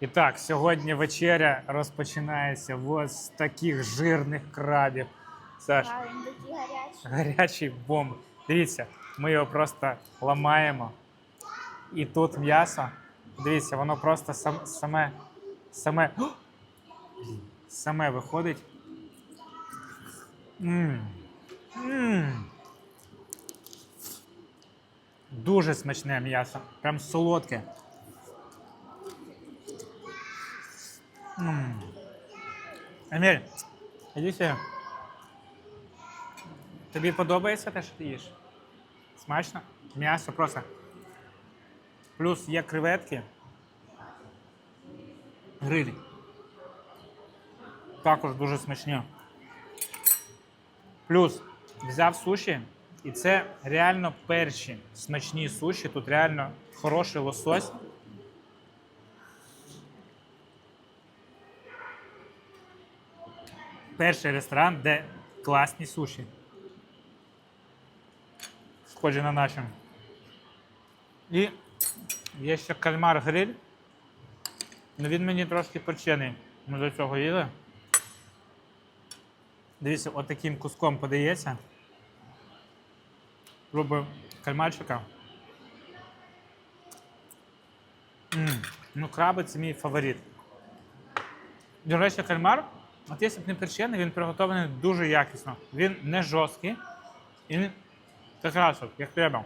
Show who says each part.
Speaker 1: І так, сьогодні вечеря розпочинається ось з таких жирних крабів. Саш,
Speaker 2: А, він такий гарячий.
Speaker 1: гарячий бомб. Дивіться, ми його просто ламаємо. І тут м'ясо. Дивіться, воно просто сам, саме, саме, О! Саме виходить. М. М. Дуже смачне м'ясо. Прям солодке. Еміль, іди сюди. Тобі подобається те, що ти їш? Смачно? М'ясо просто. Плюс є креветки. Грилі. Також дуже смачні. Плюс взяв суші, і це реально перші смачні суші. Тут реально хороший лосось. Перший ресторан, де класні суші. Схожі на наші. І є ще кальмар гриль. Ну він мені трошки перчений. Ми до цього їли. Дивіться, отаким куском подається. Пробую кальмарчика. м Ну, краби це мій фаворит. До речі, кальмар, от б не причини, він приготований дуже якісно. Він не жорсткий і він так як треба.